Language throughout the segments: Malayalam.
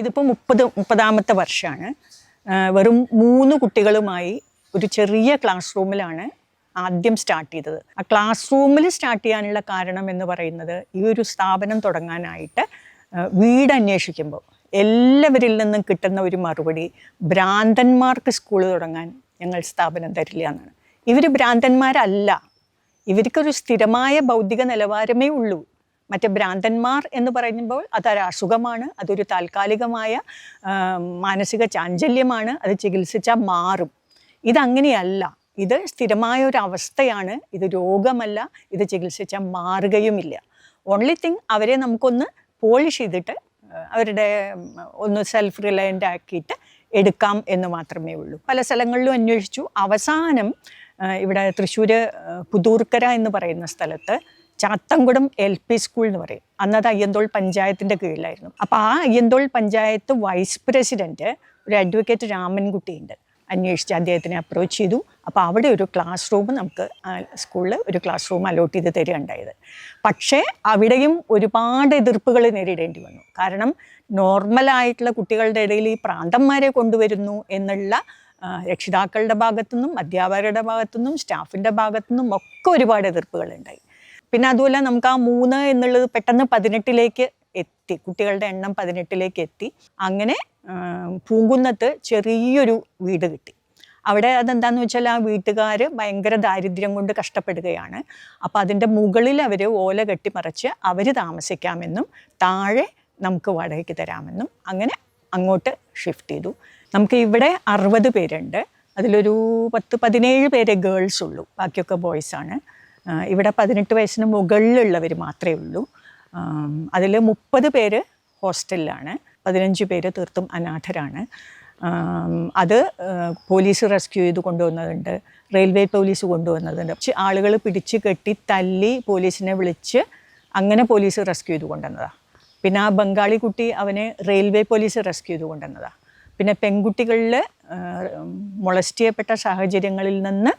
ഇതിപ്പോൾ മുപ്പത് മുപ്പതാമത്തെ വർഷമാണ് വെറും മൂന്ന് കുട്ടികളുമായി ഒരു ചെറിയ ക്ലാസ് റൂമിലാണ് ആദ്യം സ്റ്റാർട്ട് ചെയ്തത്. ആ ക്ലാസ് റൂമിൽ സ്റ്റാർട്ട് ചെയ്യാനുള്ള കാരണം എന്ന് പറയുന്നത് ഈ ഒരു സ്ഥാപനം തുടങ്ങാനായിട്ട് വീട് അന്വേഷിക്കുമ്പോൾ എല്ലാവരിൽ നിന്നും കിട്ടുന്ന ഒരു മറുപടി ഭ്രാന്തന്മാർക്ക് സ്കൂൾ തുടങ്ങാൻ ഞങ്ങൾ സ്ഥാപനം തരില്ല എന്നാണ്. ഇവർ ഭ്രാന്തന്മാരല്ല. ഇവർക്കൊരു സ്ഥിരമായ ഭൗതിക നിലവാരമേ ഉള്ളൂ. മറ്റേ ഭ്രാന്തന്മാർ എന്ന് പറയുമ്പോൾ അതൊരു അസുഖമാണ് അതൊരു താൽക്കാലികമായ മാനസിക ചാഞ്ചല്യമാണ് അത് ചികിത്സിച്ചാൽ മാറും. ഇതങ്ങനെയല്ല. ഇത് സ്ഥിരമായ ഒരു അവസ്ഥയാണ്. ഇത് രോഗമല്ല. ഇത് ചികിത്സിച്ചാൽ മാറുകയുമില്ല. ഓൺലി തിങ് അവരെ നമുക്കൊന്ന് പോളിഷ് ചെയ്തിട്ട് അവരുടെ ഒന്ന് സെൽഫ് റിലയന്റ് ആക്കിയിട്ട് എടുക്കാം എന്ന് മാത്രമേ ഉള്ളൂ. പല സ്ഥലങ്ങളിലും അന്വേഷിച്ചു. അവസാനം ഇവിടെ തൃശ്ശൂർ പുതൂർക്കര എന്ന് പറയുന്ന സ്ഥലത്ത് ചാത്തൻകുളം എൽ പി സ്കൂൾ എന്ന് പറയും. അന്നത് അയ്യന്തോൾ പഞ്ചായത്തിന്റെ കീഴിലായിരുന്നു. അപ്പോൾ ആ അയ്യന്തോൾ പഞ്ചായത്ത് വൈസ് പ്രസിഡന്റ് ഒരു അഡ്വക്കേറ്റ് രാമൻകുട്ടിയുണ്ട് അന്വേഷിച്ച് അദ്ദേഹത്തിനെ അപ്രോച്ച് ചെയ്തു. അപ്പോൾ അവിടെ ഒരു ക്ലാസ് റൂം നമുക്ക് സ്കൂളിൽ ഒരു ക്ലാസ് റൂം അലോട്ട് ചെയ്ത് തരികയുണ്ടായത്. പക്ഷേ അവിടെയും ഒരുപാട് എതിർപ്പുകൾ നേരിടേണ്ടി വന്നു. കാരണം നോർമലായിട്ടുള്ള കുട്ടികളുടെ ഇടയിൽ ഈ പ്രാന്തന്മാരെ കൊണ്ടുവരുന്നു എന്നുള്ള രക്ഷിതാക്കളുടെ ഭാഗത്തു നിന്നും അധ്യാപകരുടെ ഭാഗത്തു ഭാഗത്തുനിന്നും സ്റ്റാഫിന്റെ ഭാഗത്തുനിന്നും ഒക്കെ ഒരുപാട് എതിർപ്പുകളുണ്ടായി പിന്നെ അതുപോലെ നമുക്ക് ആ മൂന്ന് എന്നുള്ളത് പെട്ടെന്ന് പതിനെട്ടിലേക്ക് എത്തി കുട്ടികളുടെ എണ്ണം പതിനെട്ടിലേക്ക് എത്തി. അങ്ങനെ പൂങ്കുന്നത്ത് ചെറിയൊരു വീട് കിട്ടി. അവിടെ അതെന്താണെന്ന് വെച്ചാൽ ആ വീട്ടുകാർ ഭയങ്കര ദാരിദ്ര്യം കൊണ്ട് കഷ്ടപ്പെടുകയാണ്. അപ്പോൾ അതിന്റെ മുകളിൽ അവർ ഓല കെട്ടിമറിച്ച് അവർ താമസിക്കാമെന്നും താഴെ നമുക്ക് വാടകയ്ക്ക് തരാമെന്നും അങ്ങനെ അങ്ങോട്ട് ഷിഫ്റ്റ് ചെയ്തു. നമുക്ക് ഇവിടെ അറുപത് പേരുണ്ട്. അതിലൊരു പത്ത് പതിനേഴ് പേരെ ഗേൾസ് ഉള്ളൂ. ബാക്കിയൊക്കെ ബോയ്സാണ് ഇവിടെ പതിനെട്ട് വയസ്സിന് മുകളിലുള്ളവർ മാത്രമേ ഉള്ളൂ. അതിൽ മുപ്പത് പേര് ഹോസ്റ്റലിലാണ്. പതിനഞ്ച് പേര് തീർത്തും അനാഥരാണ്. അത് പോലീസ് റെസ്ക്യൂ ചെയ്ത് കൊണ്ടുവന്നതുണ്ട്. Railway police കൊണ്ടുവന്നതുണ്ട്. ആളുകൾ പിടിച്ച് കെട്ടി തല്ലി പോലീസിനെ വിളിച്ച് അങ്ങനെ പോലീസ് റെസ്ക്യൂ ചെയ്ത് കൊണ്ടുവന്നതാണ് പിന്നെ ആ ബംഗാളി കുട്ടി അവനെ റെയിൽവേ പോലീസ് റെസ്ക്യൂ ചെയ്ത് കൊണ്ടുവന്നതാണ് പിന്നെ പെൺകുട്ടികളിൽ മൊളസ്റ്റ് ചെയ്യപ്പെട്ട സാഹചര്യങ്ങളിൽ നിന്ന്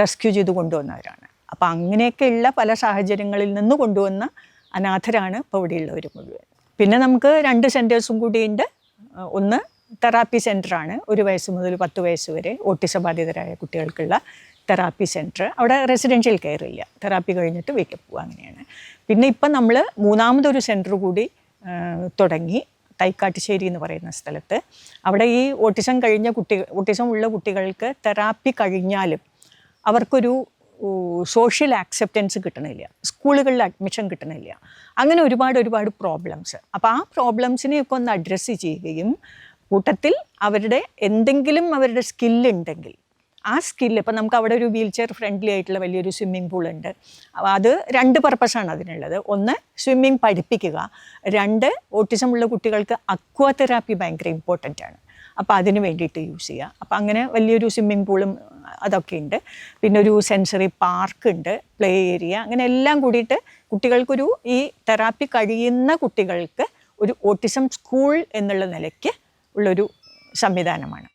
റെസ്ക്യൂ ചെയ്ത് കൊണ്ടുവന്നവരാണ്. അപ്പോൾ അങ്ങനെയൊക്കെയുള്ള പല സാഹചര്യങ്ങളിൽ നിന്ന് കൊണ്ടുവന്ന അനാഥരാണ് ഇപ്പോൾ ഇവിടെയുള്ളവർ മുഴുവൻ. പിന്നെ നമുക്ക് രണ്ട് സെന്റേഴ്സും കൂടിയുണ്ട്. ഒന്ന് തെറാപ്പി സെന്ററാണ് ഒരു വയസ്സ് മുതൽ പത്ത് വയസ്സ് വരെ ഓട്ടിസ ബാധിതരായ കുട്ടികൾക്കുള്ള തെറാപ്പി സെന്റർ അവിടെ റെസിഡൻഷ്യൽ കെയർ ഇല്ല. തെറാപ്പി കഴിഞ്ഞിട്ട് വീട്ടിൽ പോകുക അങ്ങനെയാണ്. പിന്നെ ഇപ്പം നമ്മൾ മൂന്നാമതൊരു സെന്റർ കൂടി തുടങ്ങി. തൈക്കാട്ടുശ്ശേരി എന്ന് പറയുന്ന സ്ഥലത്ത്. അവിടെ ഈ ഓട്ടിസം കഴിഞ്ഞ കുട്ടി ഓട്ടിസം ഉള്ള കുട്ടികൾക്ക് തെറാപ്പി കഴിഞ്ഞാലും അവർക്കൊരു സോഷ്യൽ ആക്സെപ്റ്റൻസ് കിട്ടണില്ല. സ്കൂളുകളിൽ അഡ്മിഷൻ കിട്ടണില്ല. അങ്ങനെ ഒരുപാട് ഒരുപാട് പ്രോബ്ലംസ് അപ്പോൾ ആ പ്രോബ്ലംസിനെയൊക്കെ ഒന്ന് അഡ്രസ്സ് ചെയ്യുകയും കൂട്ടത്തിൽ അവരുടെ എന്തെങ്കിലും അവരുടെ സ്കില്ലുണ്ടെങ്കിൽ ആ സ്കില്ല് ഇപ്പം നമുക്ക് അവിടെ ഒരു വീൽ ചെയർ ഫ്രണ്ട്ലി ആയിട്ടുള്ള വലിയൊരു സ്വിമ്മിംഗ് പൂൾ ഉണ്ട്. അത് രണ്ട് പർപ്പസാണ് അതിനുള്ളത്. ഒന്ന് സ്വിമ്മിംഗ് പഠിപ്പിക്കുക. രണ്ട് ഓട്ടിസം ഉള്ള കുട്ടികൾക്ക് അക്വാതെറാപ്പി ഭയങ്കര ഇമ്പോർട്ടന്റ് ആണ്. അപ്പോൾ അതിന് വേണ്ടിയിട്ട് യൂസ് ചെയ്യുക. അപ്പോൾ അങ്ങനെ വലിയൊരു സ്വിമ്മിംഗ് പൂളും അതൊക്കെ ഉണ്ട് പിന്നെ ഒരു സെൻസറി പാർക്ക് ഉണ്ട് പ്ലേ ഏരിയ അങ്ങനെ എല്ലാം കൂടിയിട്ട് കുട്ടികൾക്കൊരു ഈ തെറാപ്പി കഴിയുന്ന കുട്ടികൾക്ക് ഒരു ഓട്ടിസം സ്കൂൾ എന്നുള്ള നിലയ്ക്ക് ഉള്ളൊരു സംവിധാനമാണ്.